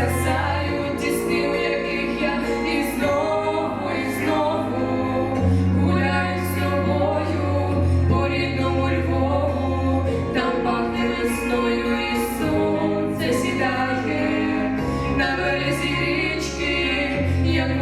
згасають ті яких я і знову, і знову гуляю з тобою по рідному Львову, там пахне весною, і сонце сідає на березі річки, як